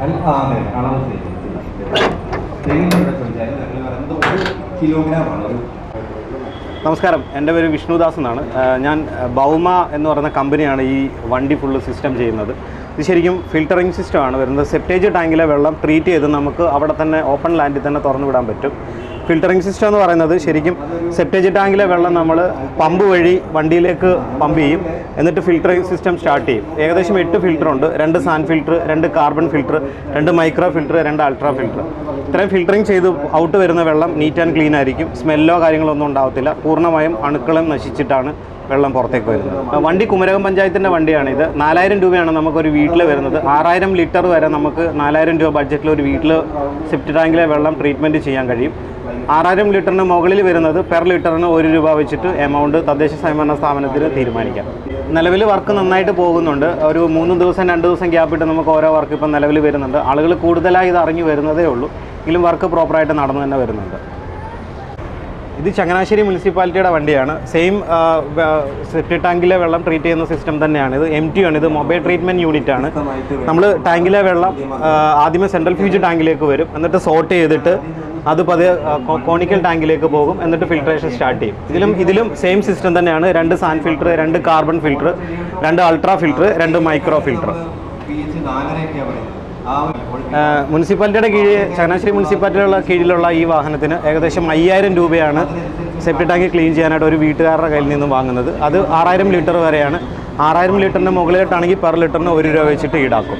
അളവ് ഒരു നമസ്കാരം. എന്റെ പേര് വിഷ്ണുദാസ് എന്നാണ്. ഞാൻ ബൗമ എന്ന് പറയുന്ന കമ്പനിയാണ് ഈ വണ്ടി ഫുള്ള് സിസ്റ്റം ചെയ്യുന്നത്. ഇത് ശരിക്കും സിസ്റ്റം ആണ്. വരുന്നത് സെപ്റ്റേജ് ടാങ്കിലെ വെള്ളം ട്രീറ്റ് ചെയ്ത് നമുക്ക് അവിടെ തന്നെ ഓപ്പൺ ലാൻഡിൽ തന്നെ തുറന്നു വിടാൻ പറ്റും. ഫിൽറ്ററിംഗ് സിസ്റ്റം എന്ന് പറയുന്നത് ശരിക്കും സെപ്റ്റേജ് ടാങ്കിലെ വെള്ളം നമ്മൾ പമ്പ് വഴി വണ്ടിയിലേക്ക് പമ്പ് ചെയ്യും. എന്നിട്ട് ഫിൽറ്ററിംഗ് സിസ്റ്റം സ്റ്റാർട്ട് ചെയ്യും. ഏകദേശം എട്ട് ഫിൽറ്റർ ഉണ്ട്. രണ്ട് സാൻ ഫിൽറ്റർ രണ്ട് കാർബൺ ഫിൽറ്റർ രണ്ട് മൈക്രോ ഫിൽറ്റർ രണ്ട് അൾട്രാ ഫിൽറ്റർ ഇത്രയും ഫിൽറ്ററിംഗ് ചെയ്ത് ഔട്ട് വരുന്ന വെള്ളം നീറ്റ് ആൻഡ് ക്ലീൻ ആയിരിക്കും. സ്മെല്ലോ കാര്യങ്ങളൊന്നും ഉണ്ടാവത്തില്ല. പൂർണമായും അണുക്കളും നശിച്ചിട്ടാണ് വെള്ളം പുറത്തേക്ക് വരുന്നത്. വണ്ടി കുമരകം പഞ്ചായത്തിന്റെ വണ്ടിയാണ് ഇത്. നാലായിരം രൂപയാണ് നമുക്കൊരു വീട്ടിൽ വരുന്നത്. ആറായിരം ലിറ്റർ വരെ നമുക്ക് നാലായിരം രൂപ ബഡ്ജറ്റിൽ ഒരു വീട്ടിൽ സിഫ്റ്റ് ടാങ്കിലെ വെള്ളം ട്രീറ്റ്മെന്റ് ചെയ്യാൻ കഴിയും. ആറായിരം ലിറ്ററിന് മുകളിൽ വരുന്നത് പെർ ലിറ്ററിന് ഒരു രൂപ വെച്ചിട്ട് എമൗണ്ട് തദ്ദേശ സ്വയംഭരണ സ്ഥാപനത്തിന് തീരുമാനിക്കാം. നിലവിൽ വർക്ക് നന്നായിട്ട് പോകുന്നുണ്ട്. ഒരു മൂന്ന് ദിവസം രണ്ട് ദിവസം ഗ്യാപ്പിട്ട് നമുക്ക് ഓരോ വർക്ക് ഇപ്പം നിലവിൽ വരുന്നുണ്ട്. ആളുകൾ കൂടുതലായി ഇത് അറിഞ്ഞു വരുന്നതേ ഉള്ളൂ. എങ്കിലും വർക്ക് പ്രോപ്പറായിട്ട് നടന്നു തന്നെ വരുന്നുണ്ട്. ഇത് ചങ്ങനാശ്ശേരി മുനിസിപ്പാലിറ്റിയുടെ വണ്ടിയാണ്. സെയിം സെപ്റ്റി ടാങ്കിലെ വെള്ളം ട്രീറ്റ് ചെയ്യുന്ന സിസ്റ്റം തന്നെയാണ്. ഇത് എം ടി ആണ്. ഇത് മൊബൈൽ ട്രീറ്റ്മെന്റ് യൂണിറ്റ് ആണ്. നമ്മൾ ടാങ്കിലെ വെള്ളം ആദ്യമേ സെൻട്രൽ ഫ്യൂജ് ടാങ്കിലേക്ക് വരും. എന്നിട്ട് സോർട്ട് ചെയ്തിട്ട് അത് പതിയെ കോണിക്കൽ ടാങ്കിലേക്ക് പോകും. എന്നിട്ട് ഫിൽട്രേഷൻ സ്റ്റാർട്ട് ചെയ്യും. ഇതിലും ഇതിലും സെയിം സിസ്റ്റം തന്നെയാണ്. രണ്ട് സാൻ ഫിൽട്ടർ രണ്ട് കാർബൺ ഫിൽട്ടർ രണ്ട് അൾട്രാ ഫിൽട്ടർ രണ്ട് മൈക്രോ ഫിൽറ്റർ മുനിസിപ്പാലിറ്റിയുടെ കീഴിൽ ചങ്ങനാശ്ശേരി മുനിസിപ്പാലിറ്റിയുടെ കീഴിലുള്ള ഈ വാഹനത്തിന് ഏകദേശം അയ്യായിരം രൂപയാണ് സെപ്റ്റി ടാങ്ക് ക്ലീൻ ചെയ്യാനായിട്ട് ഒരു വീട്ടുകാരുടെ കയ്യിൽ നിന്നും വാങ്ങുന്നത്. അത് ആറായിരം ലിറ്റർ വരെയാണ്. ആറായിരം ലിറ്ററിന് മുകളിലോട്ടാണെങ്കിൽ പെർ ലിറ്ററിന് ഒരു രൂപ വെച്ചിട്ട് ഈടാക്കും.